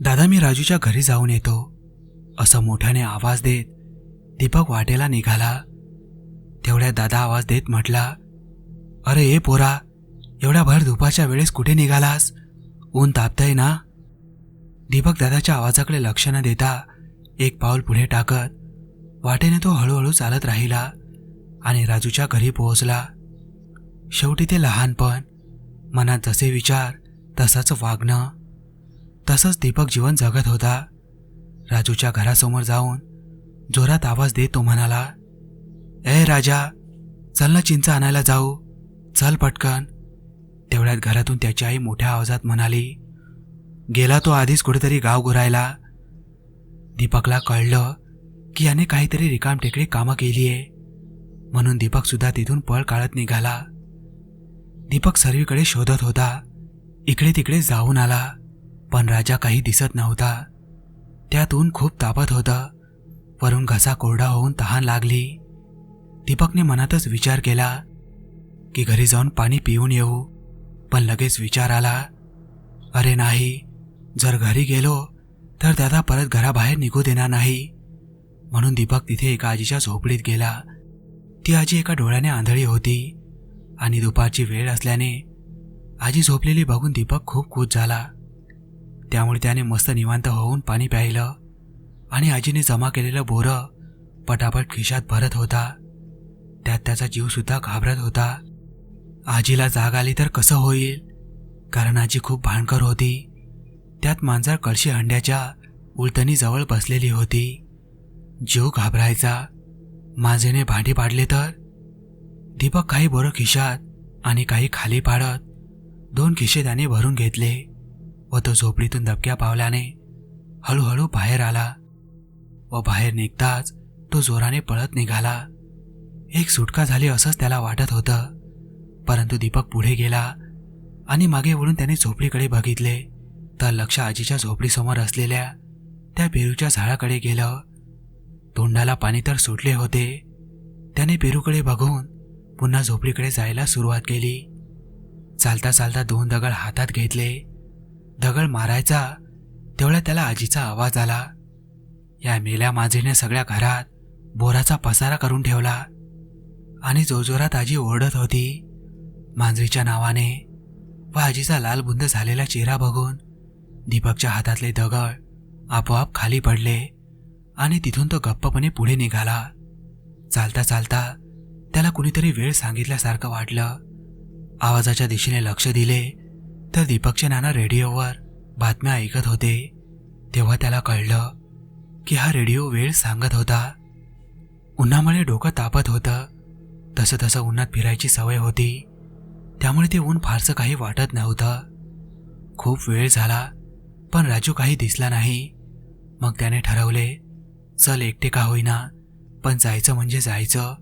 दादा मी राजूच्या घरी जाऊन येतो. असं मोठ्याने आवाज देत दीपक वाटेला निघाला. तेवढ्या दादा आवाज देत म्हटला अरे ए पोरा एवढ्या भर दुपारच्या वेळेस कुठे निघालास? ऊन तापतंय ना? दीपक दादाच्या आवाजाकडे लक्ष न देता एक पाऊल पुढे टाकत वाटेने तो हळूहळू चालत राहिला आणि राजूच्या घरी पोहोचला. शेवटी ते लहानपण मनात जसे विचार तसंच वागणं. तसंच दीपक जीवन जगत होता. राजूच्या घरासमोर जाऊन जोरात आवाज देत तो म्हणाला ए राजा चल ना चिंच आणायला जाऊ. चल पटकन. तेवढ्यात घरातून त्याची आई मोठ्या आवाजात म्हणाली गेला तो आधीच कुठेतरी गाव गुरायला. दीपकला कळलं की याने काहीतरी रिकाम टेकडी कामं केली आहे. म्हणून दीपक सुद्धा तिथून पळ काढत निघाला. दीपक सर्वीकडे शोधत होता. इकडे तिकडे जाऊन आला. पण राजा काही दिसत नव्हता. त्यातून खूप तापत होतं. वरून घसा कोरडा होऊन तहान लागली. दीपकने मनातच विचार केला की घरी जाऊन पाणी पिऊन येऊ. पण लगेच विचार आला अरे नाही जर घरी गेलो तर दादा परत घराबाहेर निघू देणार नाही. म्हणून दीपक तिथे एका आजीच्या झोपडीत गेला. ती आजी एका डोळ्याने आंधळी होती आणि दुपारची वेळ असल्याने आजी झोपलेली बघून दीपक खूप खुश झाला. त्यामुळे त्याने मस्त निवांत होऊन पाणी प्यायलं आणि आजीने जमा केलेलं बोरं पटापट खिशात भरत होता. त्यात त्याचा जीवसुद्धा घाबरत होता. आजीला जाग आली तर कसं होईल? कारण आजी खूप भांडकर होती. त्यात मांजर कळशी हंड्याच्या उलटणी जवळ बसलेली होती. जीव घाबरायचा मांजेने भांडी पाडले तर? दीपक काही बोरं खिशात आणि काही खाली पाडत दोन खिशे त्याने भरून घेतले व तो झोपडीतून दबक्या पावल्याने हळूहळू बाहेर आला व बाहेर निघताच तो जोराने पळत निघाला. एक सुटका झाली असंच त्याला वाटत होतं परंतु दीपक पुढे गेला आणि मागे वळून त्याने झोपडीकडे बघितले तर लक्ष आजीच्या झोपडीसमोर असलेल्या त्या पेरूच्या झाडाकडे गेलं तोंडाला पाणी तर सुटले होते. त्याने पेरूकडे बघून पुन्हा झोपडीकडे जायला सुरुवात केली. चालता चालता दोन दगड हातात घेतले. दगड मारायचा तेवढ्या त्याला आजीचा आवाज आला. या मेल्या माझीने सगळ्या घरात बोराचा पसारा करून ठेवला. आणि जोरजोरात आजी ओरडत होती. मांजरीच्या नावाने व आजीचा लालबुंद झालेला चेहरा बघून दीपकच्या हातातले दगड आपोआप खाली पडले. आणि तिथून तो गप्पपणे पुढे निघाला. चालता चालता त्याला कुणीतरी वेळ सांगितल्यासारखं वाटलं. आवाजाच्या दिशेने लक्ष दिले तर दीपकचे नाना रेडिओवर बातम्या ऐकत होते. तेव्हा त्याला कळलं की हा रेडिओ वेळ सांगत होता. उन्हामुळे डोकं तापत होतं. तसं तसं उन्हात फिरायची सवय होती. त्यामुळे ते ऊन फारसं काही वाटत नव्हतं. खूप वेळ झाला पण राजू काही दिसला नाही. मग त्याने ठरवले चल एकटे का होईना पण जायचं म्हणजे जायचं.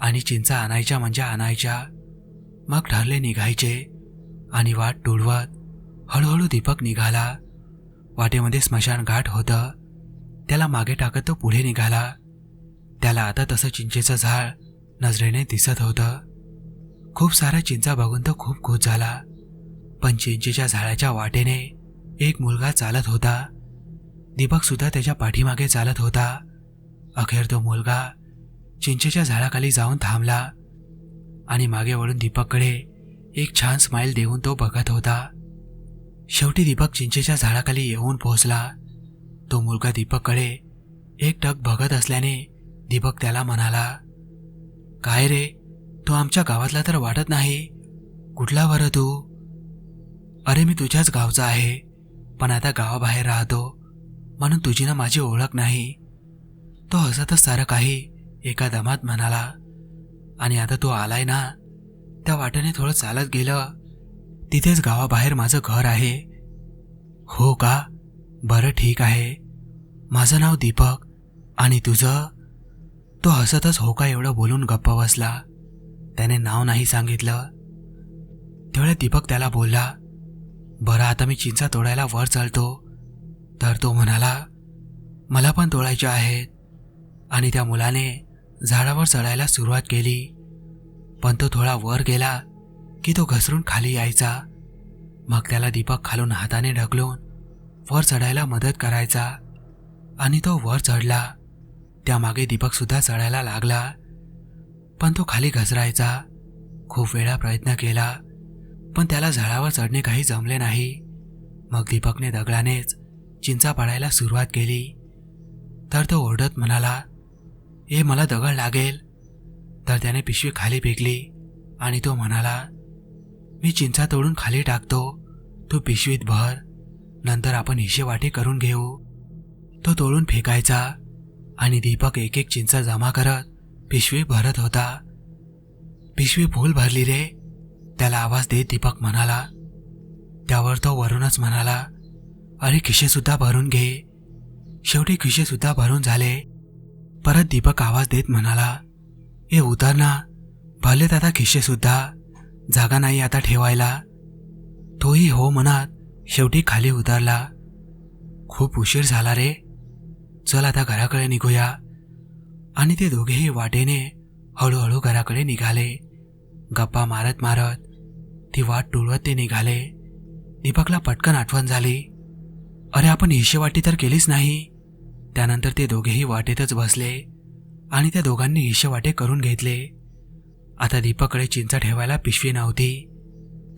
आणि चिंचा आणायच्या म्हणजे आणायच्या. मग ठरले निघायचे. आणि वाट टोळवत हळूहळू दीपक निघाला. वाटेमध्ये स्मशान घाट होतं. त्याला मागे टाकत तो पुढे निघाला. त्याला आता तसं चिंचेचं झाड नजरेने दिसत होतं. खूप सारा चिंचा बघून तो खूप खुश झाला. पण चिंचेच्या झाडाच्या वाटेने एक मुलगा चालत होता. दीपक सुद्धा त्याच्या पाठीमागे चालत होता. अखेर तो मुलगा चिंचेच्या झाडाखाली जाऊन थांबला आणि मागे वळून दीपककडे एक छान स्माईल देऊन तो बघत होता. शेवटी दीपक चिंचेच्या झाडाखाली येऊन पोहोचला. तो मुलगा दीपककडे एक टक बघत असल्याने दीपक त्याला म्हणाला काय रे तू आमच्या गावातला तर वाटत नाही. कुठला बरं तू? अरे मी तुझ्याच गावचा आहे पण आता गावाबाहेर राहतो. म्हणून तुझी ना माझी ओळख नाही. तो हसतच सारं काही एका दमात म्हणाला. आणि आता तू आलाय ना त्या वाटेने थोडं चालत गेलं. तिथेच गावाबाहेर माझं घर आहे. हो का? बरं ठीक आहे. माझं नाव दीपक आणि तुझं? तो हसतच हो का एवढं बोलून गप्प बसला. त्याने नाव नाही सांगितलं. तेवढ्या दीपक त्याला बोलला बरं आता मी चिंचा तोडायला वर चालतो. तर तो म्हणाला मला पण तोडायच्या आहेत आणि त्या मुलाने झाडावर चढायला सुरुवात केली. पण तो थोडा वर गेला की तो घसरून खाली यायचा. मग त्याला दीपक खालून हाताने ढकलून वर चढायला मदत करायचा. आणि तो वर चढला. त्यामागे दीपक सुद्धा चढायला लागला. पण तो खाली घसरायचा. खूप वेळा प्रयत्न केला. पण त्याला झाडावर चढणे काही जमले नाही. मग दीपकने दगडानेच चिंचा पाडायला सुरुवात केली. तर तो ओरडत म्हणाला ए मला दगड लागेल. तर त्याने पिशवी खाली फेकली आणि तो म्हणाला मी चिंचा तोडून खाली टाकतो. तू पिशवीत भर. नंतर आपण हिशेवाटी करून घेऊ. तो तोडून फेकायचा आणि दीपक एक एक चिंचा जमा करत पिशवी भरत होता. पिशवी फुल भरली रे त्याला आवाज देत दीपक म्हणाला. त्यावर तो वरूनच म्हणाला अरे खिशेसुद्धा भरून घे. शेवटी खिशेसुद्धा भरून झाले. परत दीपक आवाज देत म्हणाला ए उतर ना भलेत आता खिशेसुद्धा जागा नाही आता ठेवायला. तोही हो म्हणत शेवटी खाली उतरला. खूप उशीर झाला रे. चल आता घराकडे निघूया. आणि ते दोघेही वाटेने हळूहळू घराकडे निघाले. गप्पा मारत मारत ती वाट टुळवत ते निघाले. दीपकला पटकन आठवण झाली. अरे आपण हिशेवाटी तर केलीच नाही. त्यानंतर ते दोघेही वाटेतच बसले आणि त्या दोघांनी हिशेवाटे करून घेतले. आता दीपककडे चिंचा ठेवायला पिशवी नव्हती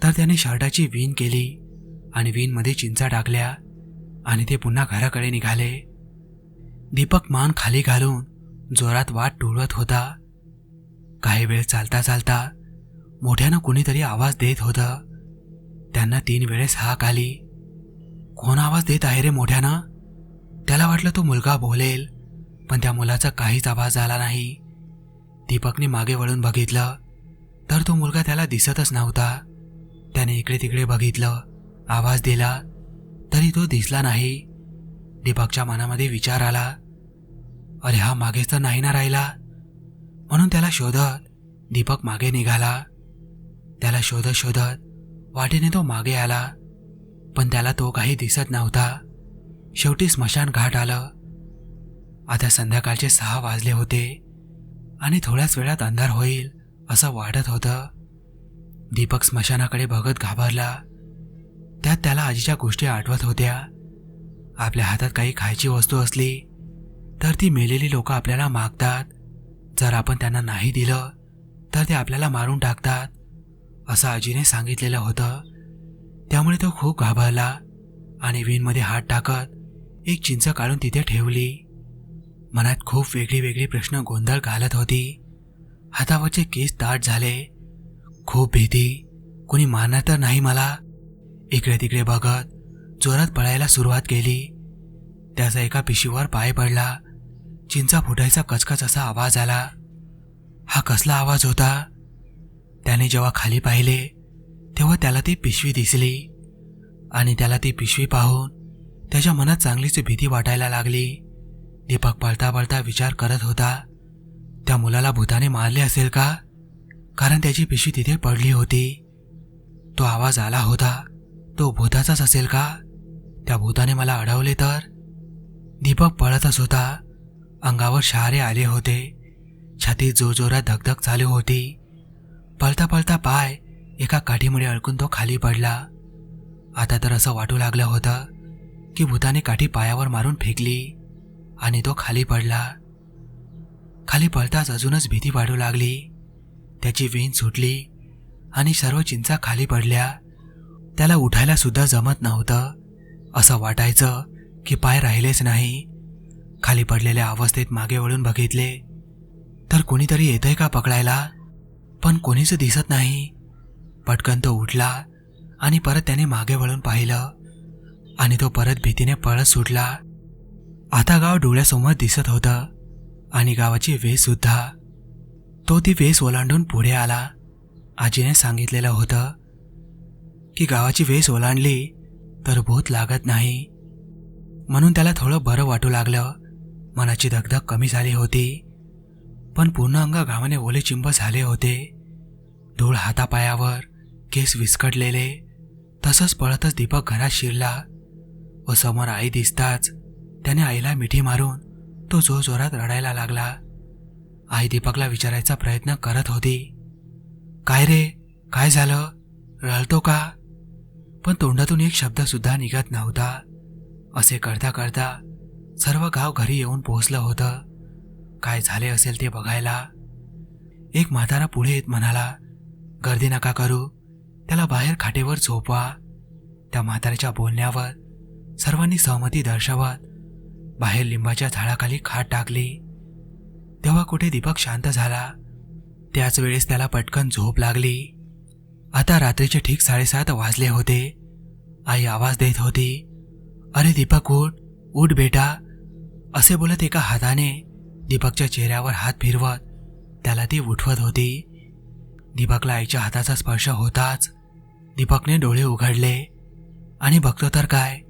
तर त्याने शर्टाची विण केली आणि विणमध्ये चिंचा टाकल्या आणि ते पुन्हा घराकडे निघाले. दीपक मान खाली घालून जोरात वाट टुळवत होता. काही वेळ चालता चालता मोठ्यानं कुणीतरी आवाज देत होतं. त्यांना तीन वेळेस हाक आली. कोण आवाज देत आहे रे मोठ्यानं? त्याला वाटलं तो मुलगा बोलेल पण त्या मुलाचा काहीच आवाज आला नाही. दीपकने मागे वळून बघितलं तर तो मुलगा त्याला दिसतच नव्हता. त्याने इकडे तिकडे बघितलं आवाज दिला तरी तो दिसला नाही. दीपकच्या मनामध्ये विचार आला अरे हा मागेच तर नाही ना राहिला? म्हणून त्याला शोधत दीपक मागे निघाला. त्याला शोधत शोधत वाटेने तो मागे आला. पण त्याला तो काही दिसत नव्हता. शेवटी स्मशान घाट आलं. आता संध्याकाळचे सहा वाजले होते आणि थोड्याच वेळात अंधार होईल असं वाटत होतं. दीपक स्मशानाकडे बघत घाबरला. त्यात त्याला आजीच्या गोष्टी आठवत होत्या. आपल्या हातात काही खायची वस्तू असली तर ती मेलेली लोक आपल्याला मागतात. जर आपण त्यांना नाही दिलं तर ते आपल्याला मारून टाकतात असं आजीने सांगितलेलं होतं. त्यामुळे तो खूप घाबरला आणि विणमध्ये हात टाकत एक चिंच काढून तिथे ठेवली. मनात खूप वेगळी वेगळी प्रश्न गोंधळ घालत होती. हातावरचे केस दाट झाले. खूप भीती. कुणी मारणार तर नाही मला. इकडे तिकडे बघत जोरात पळायला सुरुवात केली. त्याचा एका पिशीवर पाय पडला. चिंचा फुटायचा कचकच असा आवाज आला. हा कसला आवाज होता? त्याने जेव्हा खाली पाहिले तेव्हा त्याला ती पिशवी दिसली. आणि त्याला ती पिशवी पाहून त्याच्या मनात चांगलीच भीती वाटायला लागली. दीपक पळता पळता विचार करत होता त्या मुलाला भूताने मारले असेल का? कारण त्याची पिशवी तिथे पडली होती. तो आवाज आला होता तो भूताचाच असेल का? त्या भूताने मला अडवले तर? दीपक पळतच होता. अंगावर शहारे आले होते. छातीत जोरजोरात धगधग चालू होती. पळता पळता पाय एका काठीमुळे अडकून तो खाली पडला. आता तर असं वाटू लागलं होतं की भूताने काठी पायावर मारून फेकली आणि तो खाली पडला. खाली पडताच अजूनच भीती वाढू लागली. त्याची वेन सुटली आणि सर्व चिंचा खाली पडल्या. त्याला उठायला सुद्धा जमत नव्हतं. असं वाटायचं की पाय राहिलेच नाही. खाली पडलेल्या अवस्थेत मागे वळून बघितले. तर कोणीतरी येतंय का पकडायला? पण कोणीच दिसत नाही. पटकन तो उठला आणि परत त्याने मागे वळून पाहिलं आणि तो परत भीतीने पळत सुटला. आता गाव डोळ्यासमोर दिसत होतं आणि गावाची वेस सुद्धा. तो ती वेस ओलांडून पुढे आला. आजीने सांगितलेलं होतं की गावाची वेस ओलांडली तर भूत लागत नाही. म्हणून त्याला थोडं बरं वाटू लागलं. मनाची धगधग कमी झाली होती. पण पूर्ण अंग घामाने ओले चिंब झाले होते. धूळ हातापायावर केस विस्कटलेले तसंच पळतच दीपक घरात शिरला. व समोर आई दिसताच त्याने आईला मिठी मारून तो जोरजोरात रडायला लागला. आई दीपकला विचारायचा प्रयत्न करत होती. काय रे? काय झालं? रळतो का? पण तोंडातून एक शब्द सुद्धा निघत नव्हता. असे करता करता सर्व गाव घरी येऊन पोहोचलं होतं. काय झाले असेल ते बघायला. एक म्हातारा पुढे येत म्हणाला गर्दी नका करू. त्याला बाहेर खाटेवर झोपवा. त्या म्हाताऱ्याच्या बोलण्यावर सर्वांनी सहमती दर्शवत बाहेर लिंबाच्या झाडाखाली खाट टाकली. तेव्हा कुठे दीपक शांत झाला. त्याच वेळेस त्याला पटकन झोप लागली. आता रात्रीचे ठीक साडेसात वाजले होते. आई आवाज देत होती अरे दीपक उठ उठ बेटा. असे बोलत एका हाताने दीपकच्या चेहऱ्यावर हात फिरवत त्याला ती उठवत होती. दीपकला आईच्या हाताचा स्पर्श होताच दीपकने डोळे उघडले. आणि बघतो तर काय?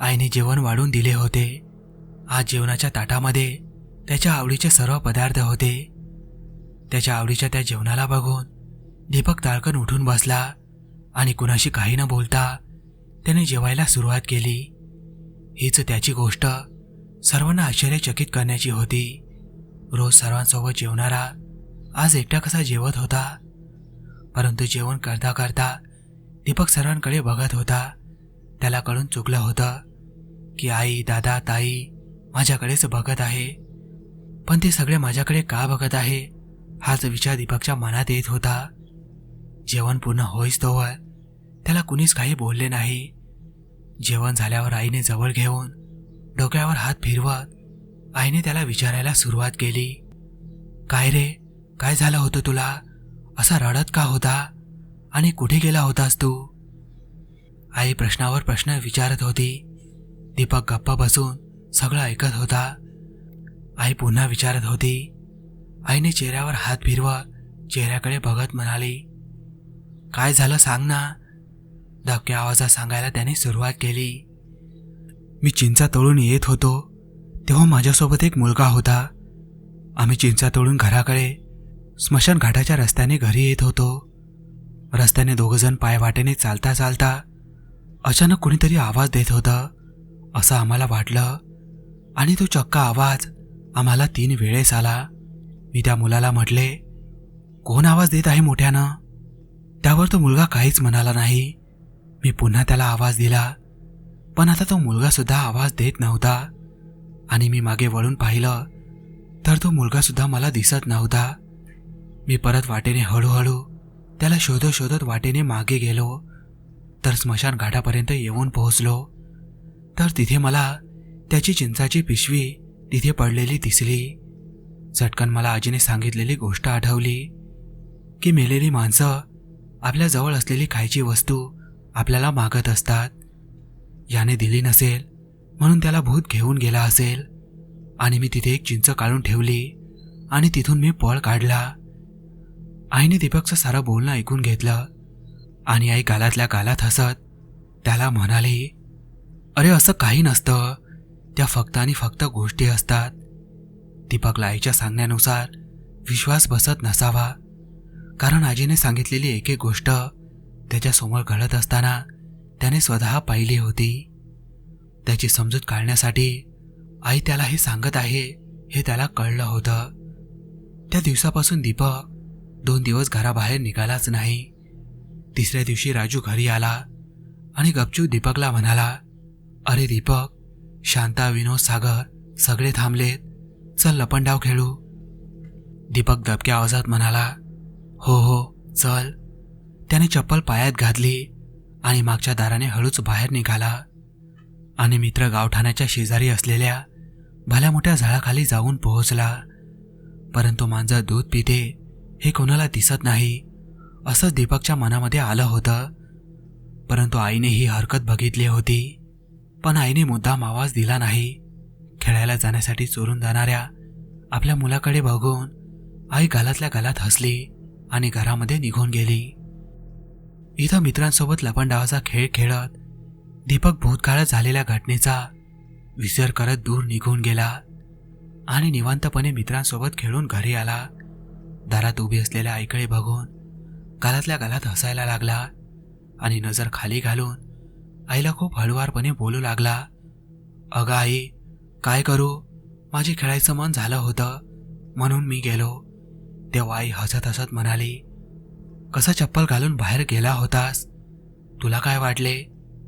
आईने जेवण वाढून दिले होते. आज जेवणाच्या ताटामध्ये त्याच्या आवडीचे सर्व पदार्थ होते. त्याच्या आवडीच्या त्या जेवणाला बघून दीपक ताळकन उठून बसला आणि कुणाशी काही न बोलता त्याने जेवायला सुरुवात केली. हीच त्याची गोष्ट सर्वांना आश्चर्यचकित करण्याची होती. रोज सर्वांसोबत जेवणारा आज एकटा कसा जेवत होता? परंतु जेवण करता करता दीपक सरांकडे बघत होता. त्याला कळून चुकलं होतं की आई दादा ताई माझ्याकडेच बघत आहे. पण ते सगळे माझ्याकडे का बघत आहे हाच विचार दीपकच्या मनात येत होता. जेवण पूर्ण होईस तोवर त्याला कुणीच काही बोलले नाही. जेवण झाल्यावर आईने जवळ घेऊन डोक्यावर हात फिरवत आईने त्याला विचारायला सुरुवात केली. काय रे? काय झालं होतं तुला? असा रडत का होता? आणि कुठे गेला होतास तू? आई प्रश्नावर प्रश्न विचारत होती. दीपक गप्प बसून सगळं ऐकत होता. आई पुन्हा विचारत होती. आईने चेहऱ्यावर हात फिरवा चेहऱ्याकडे बघत म्हणाली काय झालं सांग ना. धक्क्या आवाजात सांगायला त्याने सुरुवात केली. मी चिंचा तळून येत होतो. तेव्हा माझ्यासोबत एक मुलगा होता. आम्ही चिंचा तोडून घराकडे स्मशान घाटाच्या रस्त्याने घरी येत होतो. रस्त्याने दोघंजण पायवाटेने चालता चालता अचानक कुणीतरी आवाज देत होतं. असं आम्हाला वाटलं. आणि तो चक्का आवाज आम्हाला तीन वेळेस आला. मी त्या मुलाला म्हटले कोण आवाज देत आहे मोठ्यानं? त्यावर तो मुलगा काहीच म्हणाला नाही. मी पुन्हा त्याला आवाज दिला. पण आता तो मुलगासुद्धा आवाज देत नव्हता. आणि मी मागे वळून पाहिलं तर तो मुलगासुद्धा मला दिसत नव्हता. मी परत वाटेने हळूहळू त्याला शोधत शोधत वाटेने मागे गेलो. तर स्मशान घाटापर्यंत येऊन पोहोचलो. तर तिथे मला त्याची चिंचाची पिशवी तिथे पडलेली दिसली. चटकन मला आजीने सांगितलेली गोष्ट आठवली की मेलेली माणसं आपल्या जवळ असलेली खायची वस्तू आपल्याला मागत असतात. याने दिली नसेल म्हणून त्याला भूत घेऊन गेला असेल. आणि मी तिथे एक चिंच काढून ठेवली आणि तिथून मी पळ काढला. आईने दीपकचं सारं बोलणं ऐकून घेतलं आणि आई गालातल्या गालात हसत त्याला म्हणाली अरे असं काही नसतं. त्या फक्त आणि फक्त गोष्टी असतात. दीपकला आईच्या सांगण्यानुसार विश्वास बसत नसावा. कारण आजीने सांगितलेली एक एक गोष्ट त्याच्यासमोर घडत असताना त्याने स्वतः पाहिली होती. त्याची समजूत काढण्यासाठी आई त्याला हे सांगत आहे हे त्याला कळलं होतं. त्या दिवसापासून दीपक दोन दिवस घराबाहेर निघालाच नाही. तिसऱ्या दिवशी राजू घरी आला आणि गपचूप दीपकला म्हणाला अरे दीपक शांता विनोद सागर सगळे थांबलेत. चल लपंडाव खेळू. दीपक दबक्या आवाजात म्हणाला हो हो चल. त्याने चप्पल पायात घातली आणि मागच्या दाराने हळूच बाहेर निघाला. आणि मित्र गावठाण्याच्या शेजारी असलेल्या भल्या मोठ्या झाडाखाली जाऊन पोहोचला. परंतु मांजर दूध पिते हे कोणाला दिसत नाही असं दीपकच्या मनामध्ये आलं होतं. परंतु आईने ही हरकत बघितली होती. पण आईने मुद्दाम आवाज दिला नाही. खेळायला जाण्यासाठी चोरून जाणाऱ्या आपल्या मुलाकडे बघून आई गालातल्या गालात हसली आणि घरामध्ये निघून गेली. इथं मित्रांसोबत लपंडावाचा खेळ खेळत दीपक भूतकाळात झालेल्या घटनेचा विसर करत दूर निघून गेला आणि निवांतपणे मित्रांसोबत खेळून घरी आला. दारात उभी असलेल्या आईकडे बघून गालातल्या गालात हसायला लागला आणि नजर खाली घालून आईला खूप हळुवारपणे बोलू लागला अगं आई काय करू? माझे खेळायचं मन झालं होतं म्हणून मी गेलो. तेव्हा आई हसत हसत म्हणाली कसं चप्पल घालून बाहेर गेला होतास? तुला काय वाटले?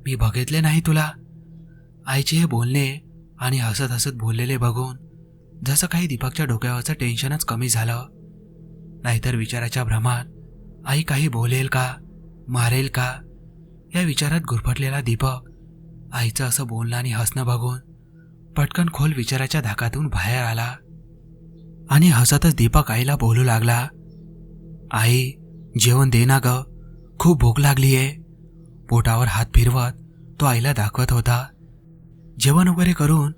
मी बघितले नाही तुला. आईचे हे बोलणे आणि हसत हसत बोललेले बघून जसं काही दीपकच्या डोक्यावरचं टेन्शनच कमी झालं नाहीतर विचाराच्या भ्रमात आई काही बोलेल का? मारेल का? या विचारात गुरफटलेला दीपक आईचं असं बोलणं आणि हसणं बघून पटकन खोल विचाराच्या धाकातून बाहेर आला आणि हसतच दीपक आईला बोलू लागला आई जेवण दे ना ग खूप भूक लागलीये. पोटावर हात फिरवत तो आईला दाखवत होता. जेवण वगैरे करून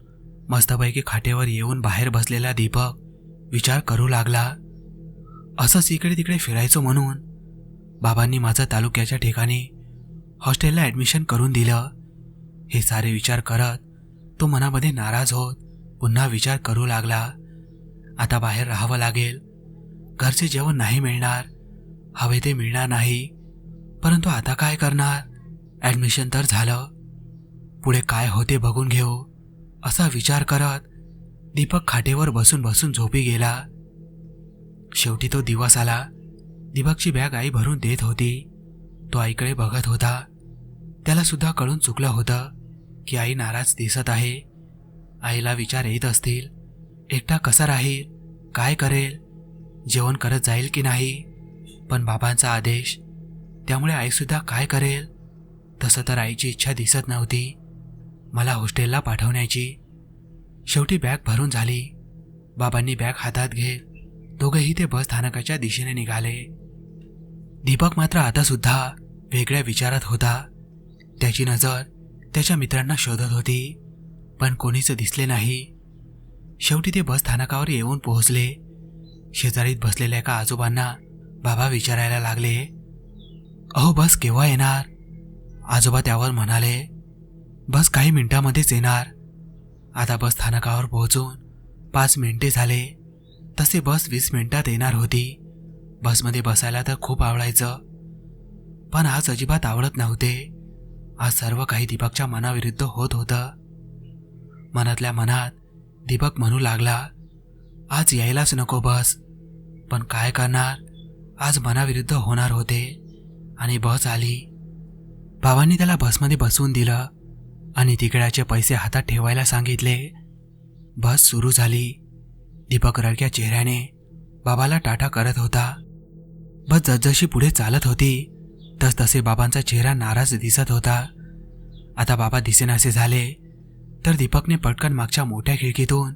मस्तपैकी खाटेवर येऊन बाहेर बसलेला दीपक विचार करू लागला. असंच इकडे तिकडे फिरायचो म्हणून. बाबांनी माझं तालुक्याच्या ठिकाणी हॉस्टेलला ॲडमिशन करून दिलं. हे सारे विचार करत तो मनामध्ये नाराज होत पुन्हा विचार करू लागला. आता बाहेर राहावं लागेल. घरचे जेवण नाही मिळणार. हवे ते मिळणार नाही. परंतु आता काय करणार? ॲडमिशन तर झालं. पुढे काय होते बघून घेऊ. असा विचार करत दीपक खाटेवर बसून बसून झोपी गेला. शेवटी तो दिवस आला. दीपकची बॅग आई भरून देत होती. तो आईकडे बघत होता. त्याला सुद्धा कळून चुकलं होतं की आई नाराज दिसत आहे. आईला विचार येत असतील. एकटा कसा राहील? काय करेल? जेवण करत जाईल की नाही? पण बाबांचा आदेश त्यामुळे आईसुद्धा काय करेल? तसं तर आईची इच्छा दिसत नव्हती. मला हॉस्टेलला पाठवण्याची. शेवटी बॅग भरून झाली. बाबांनी बॅग हातात घेत दोघंही ते बस स्थानकाच्या दिशेने निघाले. दीपक मात्र आता सुद्धा वेगळ्या विचारात होता. त्याची नजर त्याच्या मित्रांना शोधत होती पण कोणीच दिसले नाही. शेवटी ते बस स्थानकावर येऊन पोहोचले. शेजारीत बसलेल्या एका आजोबांना बाबा विचारायला लागले अहो बस केव्हा येणार? आजोबा त्यावर म्हणाले बस काही मिनिटांमध्येच येणार. आता बस स्थानकावर पोहोचून पाच मिनिटे झाले. तसे बस वीस मिनिटात येणार होती. बसमध्ये बसायला तर खूप आवडायचं. पण आज अजिबात आवडत नव्हते. आज सर्व काही दीपकच्या मनाविरुद्ध होत होतं. मनातल्या मनात दीपक म्हणू लागला आज यायलाच नको बस. पण काय करणार? आज मनाविरुद्ध होणार होते. आणि बस आली. बाबांनी त्याला बसमध्ये बसवून दिलं आणि तिकड्याचे पैसे हातात ठेवायला सांगितले. बस सुरू झाली. दीपक रडक्या चेहऱ्याने बाबाला टाटा करत होता. बस जसजशी पुढे चालत होती तसतसे बाबांचा चेहरा नाराज दिसत होता. आता बाबा दिसेनासे झाले तर दीपकने पटकन मागच्या मोठ्या खिडकीतून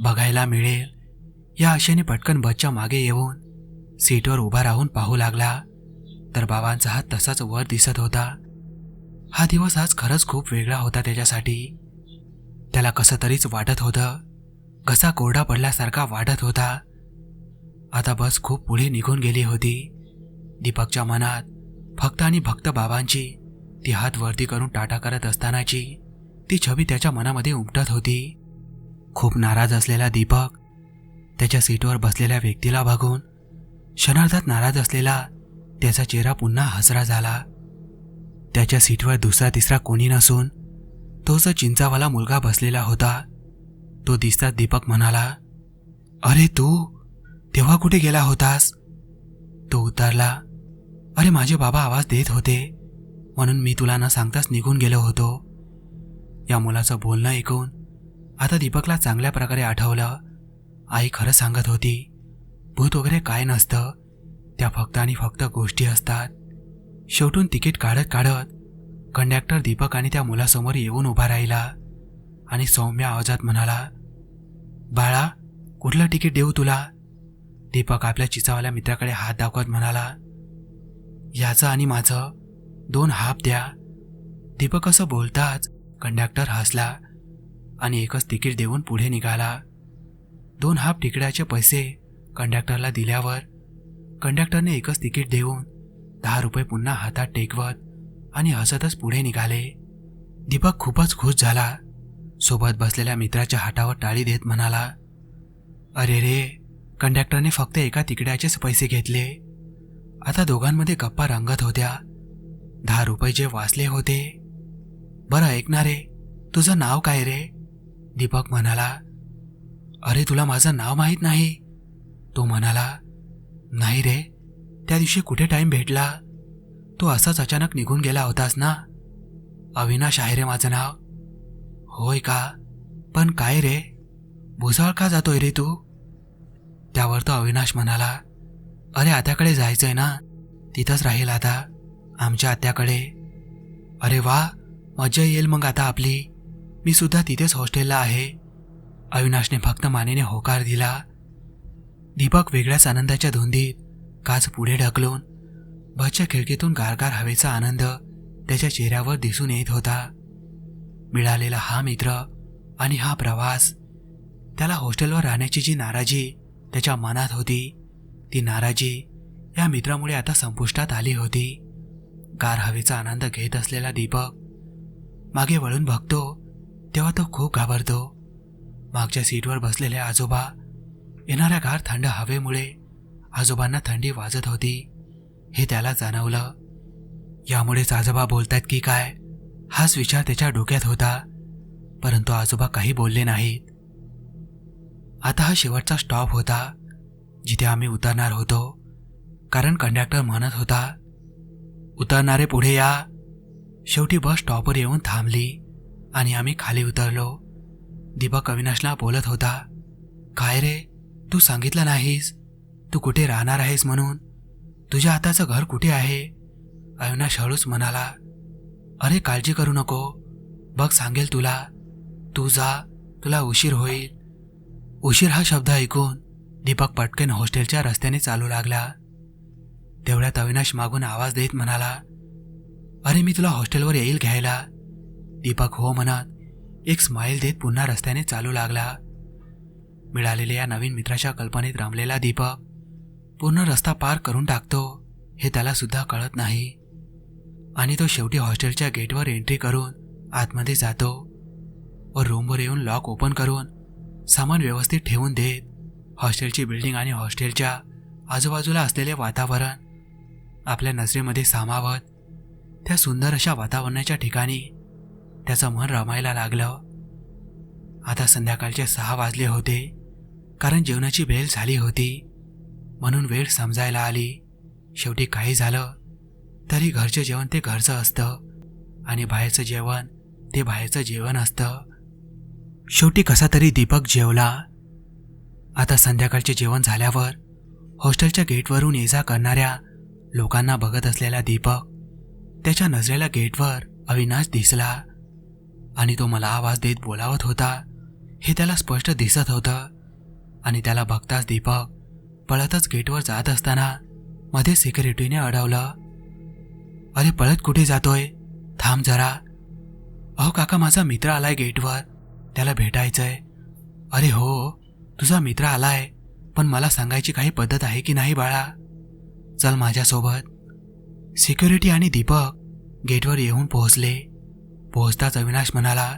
बघायला मिळेल. या आशेने पटकन बसच्या मागे येऊन सीटवर उभा राहून पाहू लागला तर बाबांचा हात तसाच वर दिसत होता. हा दिवस आज खरंच खूप वेगळा होता त्याच्यासाठी. त्याला कसं तरीच वाटत होतं कसा कोरडा पडल्यासारखा वाटत होता. आता बस खूप पुढे निघून गेली होती. दीपकच्या मनात फक्त आणि फक्त बाबांची ती हात वरती करून टाटा करत असतानाची ती छबी त्याच्या मनामध्ये उमटत होती. खूप नाराज असलेला दीपक त्याच्या सीटवर बसलेल्या व्यक्तीला बघून क्षणार्धात नाराज असलेला त्याचा चेहरा पुन्हा हसरा झाला. त्याच्या सीटवर दुसरा तिसरा कोणी नसून तोच चिंचावाला मुलगा बसलेला होता. तो दिसताच दीपक म्हणाला अरे तू तेव्हा कुठे गेला होतास? तो उतरला अरे माझे बाबा आवाज देत होते म्हणून मी तुला न सांगताच निघून गेलो होतो. या मुलाचं बोलणं ऐकून आता दीपकला चांगल्या प्रकारे आठवलं. आई खरं सांगत होती भूत वगैरे काय नसतं त्या फक्त आणि फक्त गोष्टी असतात. शेवटून तिकीट काढत काढत कंडक्टर दीपक आणि त्या मुलासमोर येऊन उभा राहिला. आणि सौम्य आवाजात म्हणाला बाळा कुठलं तिकीट देऊ तुला? दीपक आपल्या चिचावाल्या मित्राकडे हात दाखवत म्हणाला याचं आणि माझं दोन हाप द्या. दीपक असं बोलताच कंडक्टर हसला आणि एकच तिकीट देऊन पुढे निघाला. दोन हाफ तिकिटाचे पैसे कंडक्टरला दिल्यावर कंडक्टरने एकच तिकीट देऊन दहा रुपये पुन्हा हातात टेकवत आणि हसतच पुढे निघाले. दीपक खूपच खुश झाला. सोबत बसलेल्या मित्राच्या हातावर टाळी देत म्हणाला अरे रे कंडक्टरने फक्त एका तिकड्याचेच पैसे घेतले. आता दोघांमध्ये गप्पा रंगत होत्या. दहा रुपये जे वाचले होते. बरं ऐकणार रे तुझं नाव काय रे? दीपक म्हणाला. अरे तुला माझं नाव माहीत नाही. तो म्हणाला नाही रे त्या दिवशी कुठे टाईम भेटला? तू असाच अचानक निघून गेला होतास ना? अविनाश आहे रे माझं नाव. होय का? पण काय रे? भुसाळ का जातोय रे तू? त्यावर तो अविनाश म्हणाला अरे आत्याकडे जायचंय ना? तिथंच राहील आता आमच्या आत्याकडे. अरे वा मजा येईल मग आता आपली. मी सुद्धा तिथेच हॉस्टेलला आहे. अविनाशने फक्त मानेने होकार दिला. दीपक वेगळ्याच आनंदाच्या धुंदीत काच पुढे ढकलून बसच्या खिडकीतून गारगार हवेचा आनंद त्याच्या चेहऱ्यावर दिसून येत होता. मिळालेला हा मित्र आणि हा प्रवास त्याला हॉस्टेलवर राहण्याची जी नाराजी त्याच्या मनात होती ती नाराजी या मित्रामुळे आता संपुष्टात आली होती. गार हवेचा आनंद घेत असलेला दीपक मागे वळून बघतो तेव्हा तो खूप घाबरतो. मागच्या सीटवर बसलेले आजोबा येणाऱ्या गार थंड हवेमुळे आजोबांना थंडी वाजत होती हे त्याला जाणवलं. यामुळेच आजोबा बोलतात की काय हाच विचार त्याच्या डोक्यात होता परंतु आजोबा काही बोलले नाहीत. आता हा शेवटचा स्टॉप होता जिथे आम्ही उतरणार होतो कारण कंडक्टर म्हणत होता उतरणारे पुढे या. शेवटी बस स्टॉपवर येऊन थांबली आणि आम्ही खाली उतरलो. दीपक अविनाशला बोलत होता काय रे तू सांगितलं नाहीस? तू कुठे राहणार आहेस म्हणून? तुझ्या आताचं घर कुठे आहे? अविनाश हळूच म्हणाला अरे काळजी करू नको. बघ सांगेल तुला. तू जा तुला उशीर होईल. उशीर हा शब्द ऐकून दीपक पटकन हॉस्टेलच्या रस्त्याने चालू लागला. तेवढ्यात अविनाश मागून आवाज देत म्हणाला अरे मी तुला हॉस्टेलवर येईल घ्यायला. दीपक हो म्हणत एक स्माईल देत पुन्हा रस्त्याने चालू लागला. मिळालेल्या या नवीन मित्राच्या कल्पनेत रमलेला दीपक पूर्ण रस्ता पार करून टाकतो हे त्याला सुद्धा कळत नाही. आणि तो शेवटी हॉस्टेलच्या गेटवर एंट्री करून आतमध्ये जातो व रूमवर येऊन लॉक ओपन करून सामान व्यवस्थित ठेवून देत हॉस्टेलची बिल्डिंग आणि हॉस्टेलच्या आजूबाजूला असलेले वातावरण आपल्या नजरेमध्ये सामावत त्या सुंदर अशा वातावरणाच्या ठिकाणी त्याचं मन रमायला लागलं. आता संध्याकाळचे सहा वाजले होते कारण जेवणाची बेल झाली होती म्हणून वेळ समजायला आली. शेवटी काही झालं तरी घरचं जेवण ते घरचं असतं. आणि बाहेरचं जेवण ते बाहेरचं जेवण असतं. शेवटी कसा तरी दीपक जेवला. आता संध्याकाळचे जेवण झाल्यावर हॉस्टेलच्या गेटवरून ये जा करणाऱ्या लोकांना बघत असलेला दीपक त्याच्या नजरेला गेटवर अविनाश दिसला. आणि तो मला आवाज देत बोलावत होता. हे त्याला स्पष्ट दिसत होतं. आणि त्याला बघताच दीपक पळतच गेटवर जात असताना मध्ये सिक्युरिटीने अडवलं. अरे पळत कुठे जातोय? थांब जरा. अहो काका माझा मित्र आलाय गेटवर. त्याला भेटायचंय. अरे हो तुझा मित्र आलाय. पण मला सांगायची काही पद्धत आहे की नाही बाळा? चल माझ्यासोबत. सिक्युरिटी आणि दीपक गेटवर येऊन पोहोचले. पोहोचताच अविनाश म्हणाला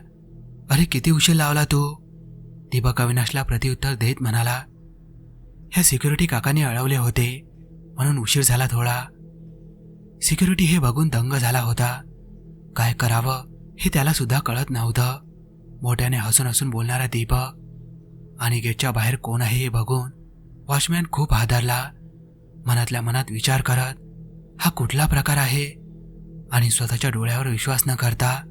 अरे किती उशीर लावला तू? दीपक अविनाशला प्रतिउत्तर देत म्हणाला ह्या सिक्युरिटी काकाने अडवले होते. म्हणून उशीर झाला थोडा. सिक्युरिटी हे बघून दंग झाला होता. काय करावं हे त्याला सुद्धा कळत नव्हतं. मोठ्याने हसून हसून बोलणारा दीपक आणि गेटच्या बाहेर कोण आहे हे बघून वॉचमॅन खूप हादरला. मनातल्या मनात विचार करत हा कुठला प्रकार आहे? आणि स्वतःच्या डोळ्यावर विश्वास न करता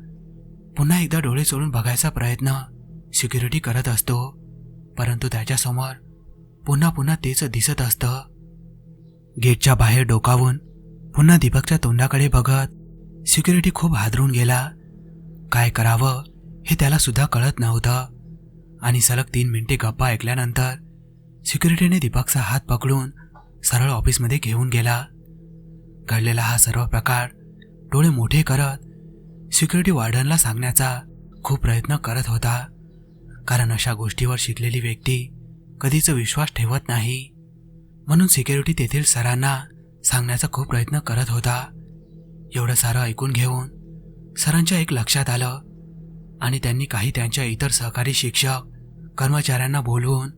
पुन्हा एकदा डोळे सोडून बघायचा प्रयत्न सिक्युरिटी करत असतो. परंतु त्याच्यासमोर पुन्हा पुन्हा तेच दिसत असतं. गेटच्या बाहेर डोकावून पुन्हा दीपकच्या तोंडाकडे बघत सिक्युरिटी खूप हादरून गेला. काय करावं हे त्याला सुद्धा कळत नव्हतं. आणि सलग तीन मिनिटे गप्पा ऐकल्यानंतर सिक्युरिटीने दीपकचा हात पकडून सरळ ऑफिसमध्ये घेऊन गेला. घडलेला हा सर्व प्रकार डोळे मोठे करत सिक्युरिटी वार्डनला सांगण्याचा खूप प्रयत्न करत होता. कारण अशा गोष्टीवर शिकलेली व्यक्ती कधीच विश्वास ठेवत नाही. म्हणून सिक्युरिटी तेथील सरांना सांगण्याचा खूप प्रयत्न करत होता. एवढं सारं ऐकून घेऊन सरांच्या एक लक्षात आलं आणि त्यांनी काही त्यांच्या इतर सहकारी शिक्षक कर्मचाऱ्यांना बोलवून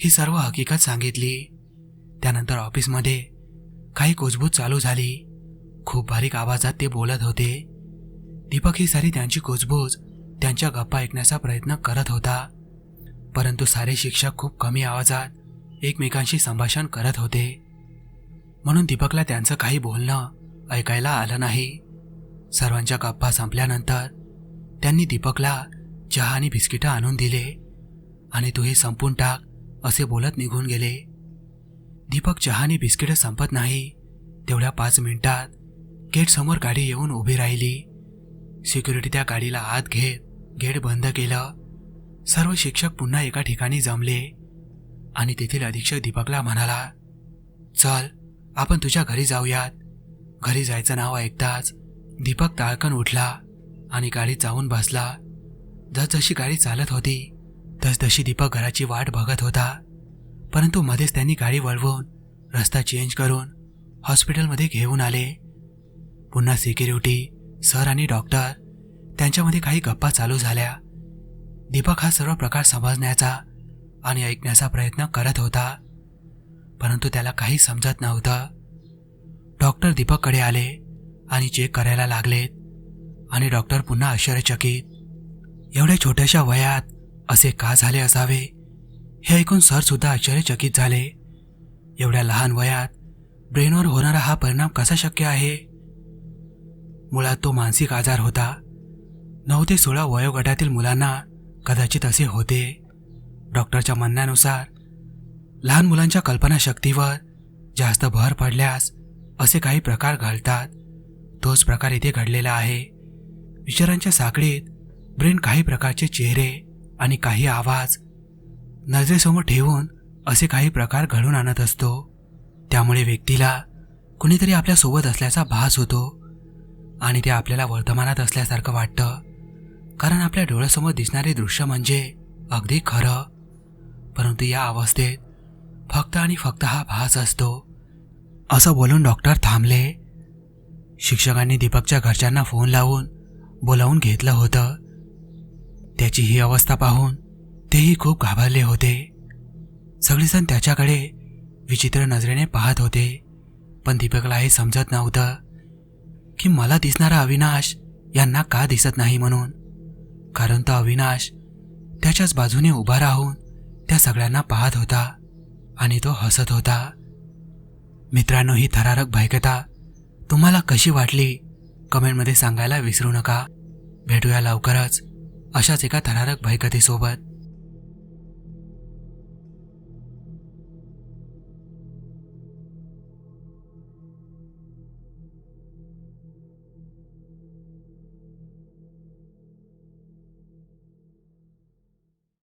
ही सर्व हकीकत सांगितली. त्यानंतर ऑफिसमध्ये काही कुजबूज चालू झाली. खूप बारीक आवाजात ते बोलत होते. दीपक ही सारी त्यांची कुजबूज त्यांच्या गप्पा ऐकण्याचा प्रयत्न करत होता. परंतु सारे शिक्षक खूप कमी आवाजात एकमेकांशी संभाषण करत होते. म्हणून दीपकला त्यांचं काही बोलणं ऐकायला आलं नाही. सर्वांच्या गप्पा संपल्यानंतर त्यांनी दीपकला चहा आणि बिस्किटं आणून दिले आणि तू हे संपून टाक असे बोलत निघून गेले. दीपक चहा आणि बिस्किटं संपत नाही. तेवढ्या पाच मिनिटात गेटसमोर गाडी येऊन उभी राहिली. सिक्युरिटी त्या गाडीला आत घेत गेट बंद केलं. सर्व शिक्षक पुन्हा एका ठिकाणी जमले आणि तेथील अधीक्षक दीपकला म्हणाला चल आपण तुझ्या घरी जाऊयात. घरी जायचं नाव ऐकताच दीपक ताळकन उठला आणि गाडीत जाऊन बसला. जसजशी गाडी चालत होती तसतशी दीपक घराची वाट बघत होता. परंतु मध्येच त्यांनी गाडी वळवून रस्ता चेंज करून हॉस्पिटलमध्ये घेऊन आले. पुन्हा सिक्युरिटी सर आणि डॉक्टर त्यांच्यामध्ये काही गप्पा चालू झाल्या. दीपक हा सर्व प्रकार समजण्याचा आणि ऐकण्याचा प्रयत्न करत होता. परंतु त्याला काही समजत नव्हतं. डॉक्टर दीपककडे आले आणि चेक करायला लागलेत आणि डॉक्टर पुन्हा आश्चर्यचकित. एवढ्या छोट्याशा वयात असे का झाले असावे? हे ऐकून सरसुद्धा आश्चर्यचकित झाले. एवढ्या लहान वयात ब्रेनवर होणारा हा परिणाम कसा शक्य आहे? मुळात तो मानसिक आजार होता. नऊ ते सोळा वयोगटातील मुलांना कदाचित असे होते. डॉक्टरच्या म्हणण्यानुसार लहान मुलांच्या कल्पनाशक्तीवर जास्त भर पडल्यास असे काही प्रकार घालतात. तोच प्रकार इथे घडलेला आहे. विचारांच्या साखळीत ब्रेन काही प्रकारचे चेहरे आणि काही आवाज नजरेसमोर ठेवून असे काही प्रकार घडून आणत असतो. त्यामुळे व्यक्तीला कुणीतरी आपल्यासोबत असल्याचा भास होतो आणि ते आपल्याला वर्तमानात असल्यासारखं वाटतं. कारण आपल्या डोळ्यासमोर दिसणारे दृश्य म्हणजे अगदी खरं. परंतु या अवस्थेत फक्त आणि फक्त हा भास असतो. असं बोलून डॉक्टर थांबले. शिक्षकांनी दीपकच्या घरच्यांना फोन लावून बोलावून घेतलं होतं. त्याची ही अवस्था पाहून तेही खूप घाबरले होते. सगळेजण त्याच्याकडे विचित्र नजरेने पाहत होते. पण दीपकला हे समजत नव्हतं की मला दिसणारा अविनाश यांना का दिसत नाही म्हणून. कारण तो अविनाश त्याच्याच बाजूने उभा राहून त्या सगळ्यांना पाहत होता. आणि तो हसत होता. मित्रांनो ही थरारक भयकथा तुम्हाला कशी वाटली? कमेंटमध्ये सांगायला विसरू नका. भेटूया लवकरच अशाच एका थरारक भयकथेसोबत